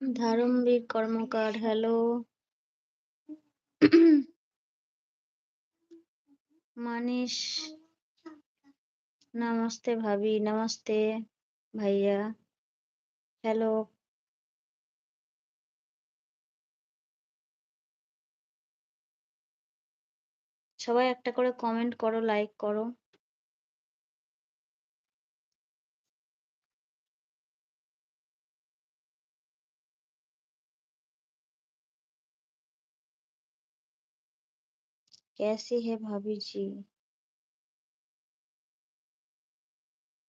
ধারমবীর কর্মকার hello মানিস নমস্তে ভাবি, নমস্তে ভাইয়া hello সবাই একটা করে কমেন্ট করো লাইক করো। कैसी है भाभी जी?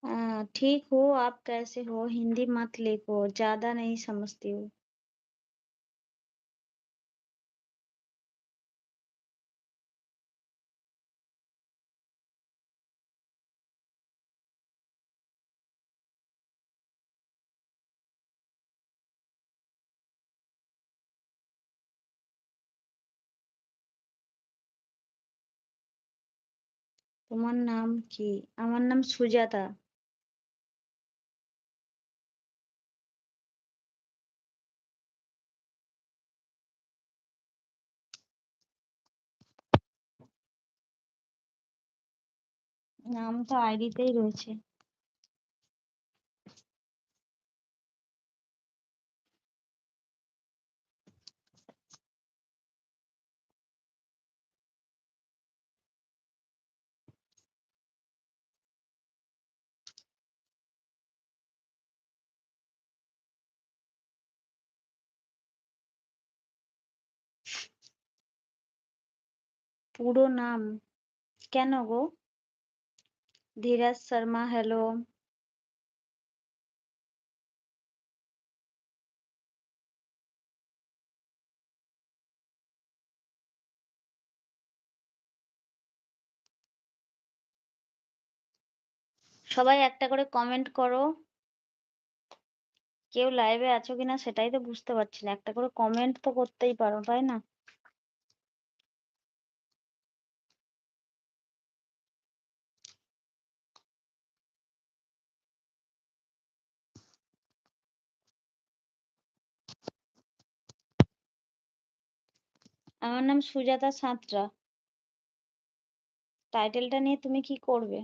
आ, ठीक हो आप कैसे हो? हिंदी मत लिखो ज़्यादा नहीं समझती हूँ। তোমার নাম কি? আমার নাম সুজাতা। নাম তো আইডিতেই রয়েছে। পুরো নাম? কেন গো? ধীরাজ শর্মা হ্যালো সবাই একটা করে কমেন্ট করো। কেউ লাইভে আছো কিনা সেটাই তো বুঝতে পারছি না। একটা করে কমেন্ট তো করতেই পারো, তাই না? আমার নাম সুজাতা সাঁতরা টাইটেলটা নিয়ে তুমি কি করবে?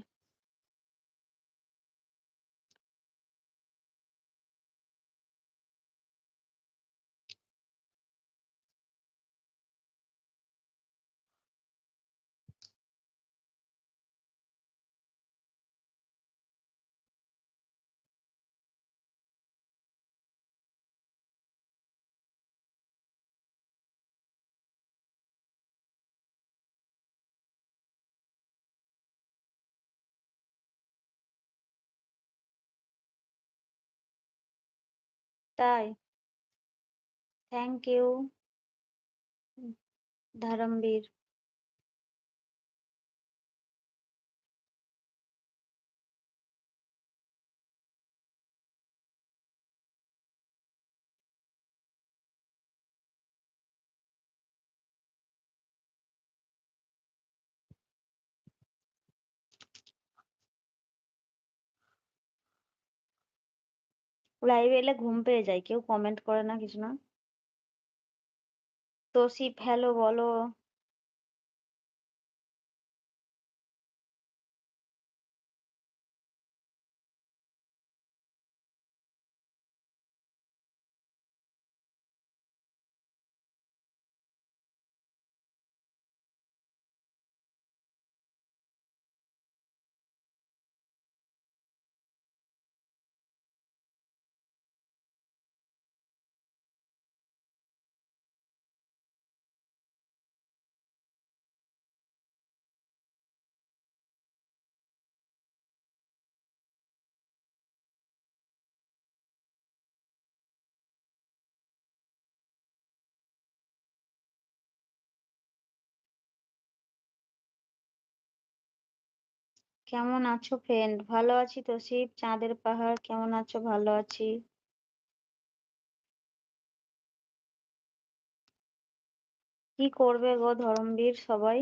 তাই। Thank you Dharamveer. লাইভে এলে ঘুম পেয়ে যায়, কেউ কমেন্ট করে না কিছু না? তো তোসিফ হ্যালো বলো। কেমন আছো ফ্রেন্ড ভালো আছি তো শিব? চাঁদের পাহাড়, কেমন আছো? ভালো আছি। কি করবে গো ধরমবীর সবাই?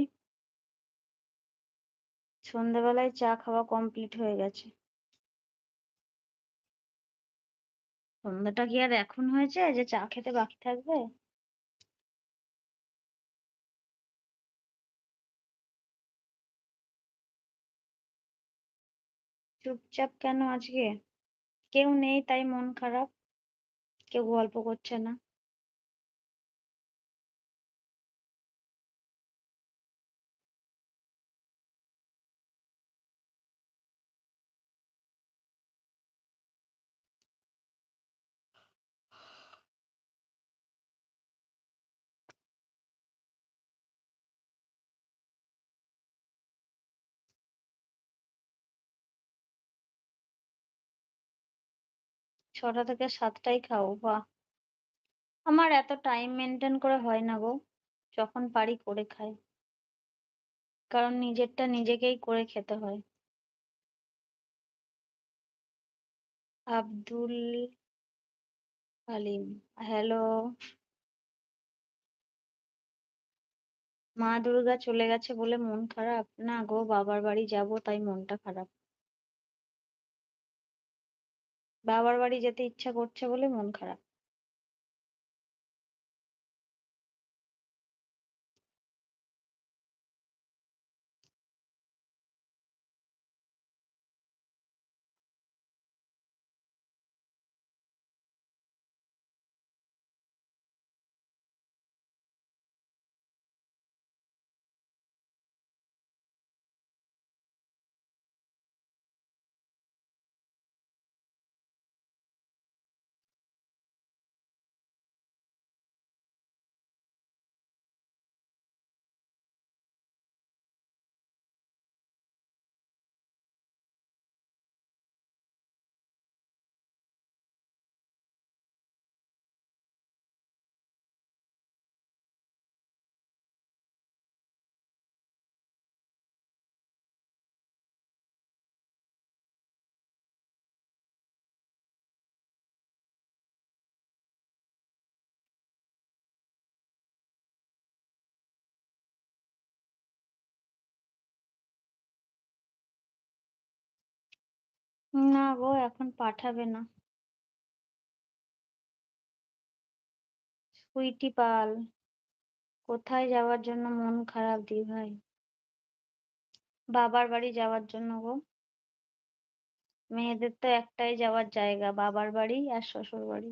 সন্ধ্যেবেলায় চা খাওয়া কমপ্লিট হয়ে গেছে। সন্ধ্যাটা কি আর এখন হয়েছে? যে চা খেতে বাকি থাকবে? চুপচাপ কেন আজকে? কেউ নেই তাই মন খারাপ? কেউ গল্প করছে না। ছটা থেকে সাতটাই খাও, বাহ! আমার এত টাইম মেনটেন করে হয় না গো, যখন পারি করে খাই। কারণ নিজেরটা নিজেকেই করে খেতে হয়। আব্দুল হালিম, হ্যালো? মা দুর্গা চলে গেছে বলে মন খারাপ? না গো, বাবার বাড়ি যাব, তাই মনটা খারাপ। বাবার বাড়ি যেতে ইচ্ছা করছে বলে মন খারাপ। না গো, এখন পাঠাবে না। সুইটি পাল, কোথায় যাওয়ার জন্য মন খারাপ দি ভাই? বাবার বাড়ি যাওয়ার জন্য গো। মেয়েদের তো একটাই যাওয়ার জায়গা, বাবার বাড়ি আর শ্বশুর বাড়ি।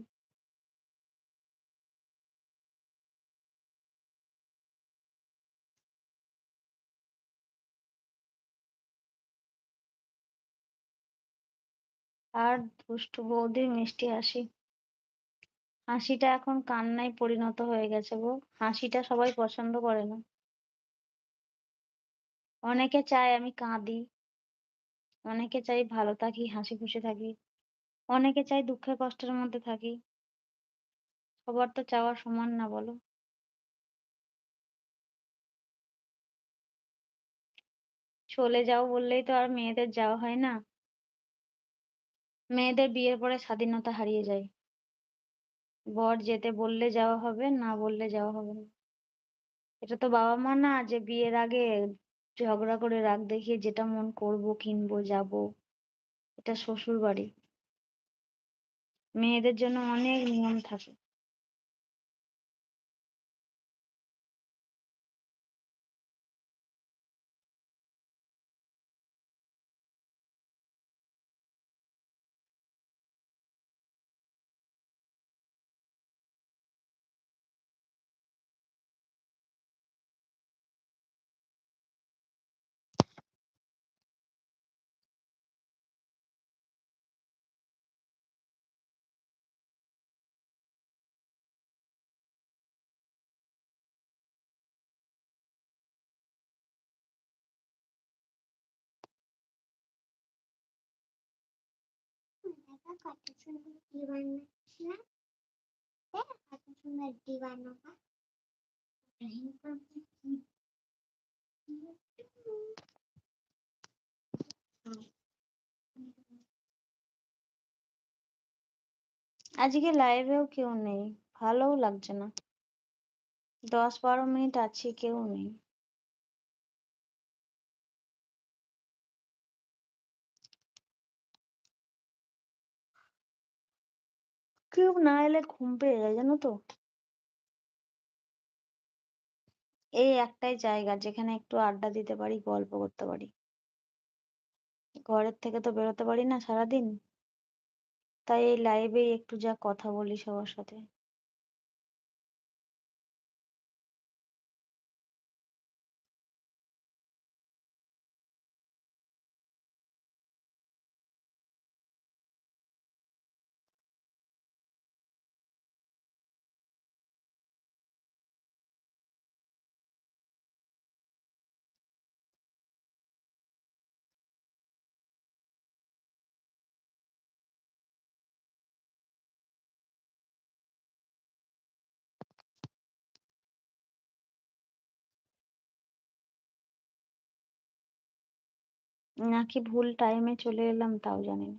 আর দুষ্টু বৌদির মিষ্টি হাসি। হাসিটা এখন কান্নায় পরিণত হয়ে গেছে গো। হাসিটা সবাই পছন্দ করে না। অনেকে চায় আমি কাঁদি, অনেকে চাই ভালো থাকি, হাসি খুশি থাকি, অনেকে চাই দুঃখে কষ্টের মধ্যে থাকি। সবার তো চাওয়া সমান না বলো। চলে যাও বললেই তো আর মেয়েদের যাওয়া হয় না। মেয়েদের বিয়ের পরে স্বাধীনতা হারিয়ে যায়। বর যেতে বললে যাওয়া হবে, না বললে যাওয়া হবে না। এটা তো বাবা মা না যে বিয়ের আগে ঝগড়া করে রাগ দেখিয়ে যেটা মন করব, কিনবো, যাব, এটা শ্বশুর বাড়ি মেয়েদের জন্য অনেক নিয়ম থাকে। কত সুন্দর না কত সুন্দর আজকে লাইভেও কেউ নেই, ভালোও লাগছে না। দশ বারো মিনিট আছি, কেউ নেই। কেউ না এলে ঘুম পেয়ে যায় জানো তো এই একটাই জায়গা যেখানে একটু আড্ডা দিতে পারি গল্প করতে পারি ঘরের থেকে তো বেরোতে পারি না সারাদিন তাই এই লাইভেই একটু যা কথা বলি সবার সাথে নাকি ভুল টাইমে চলে এলাম তাও জানি না।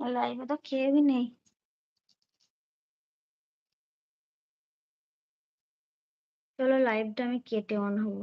লাইভে তো কেউই নেই চলো লাইভটা আমি কেটে অন হব